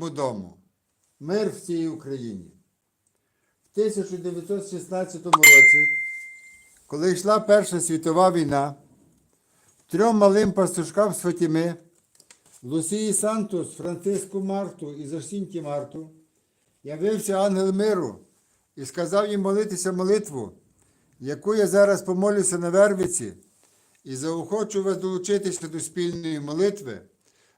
Божому дому. Мир всій Україні. В 1916 році, коли йшла Перша світова війна, трьом малим пастушкам з Фатіми, Лусії Сантос, Франциску Марту і Засінті Марту, явився ангел миру і сказав їм молитися молитву, яку я зараз помолюся на Вервиці, і заохочу вас долучитися до спільної молитви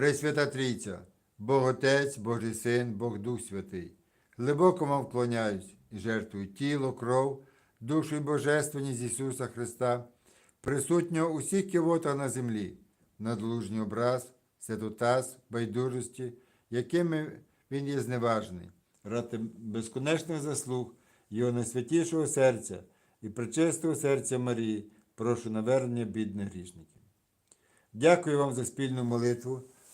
Пресвята Трійця, Бог Отець, Божий Син, Бог Дух Святий, глибоко вам вклоняюсь і жертвую тіло, кров, душу і божественність Ісуса Христа, присутнього у всіх кивотах на землі, надлужній образ, святотаз, байдужості, якими Він є зневажений, ради безконечних заслуг Його найсвятішого серця і причистого серця Марії, прошу навернення бідних грішників. Дякую вам за спільну молитву.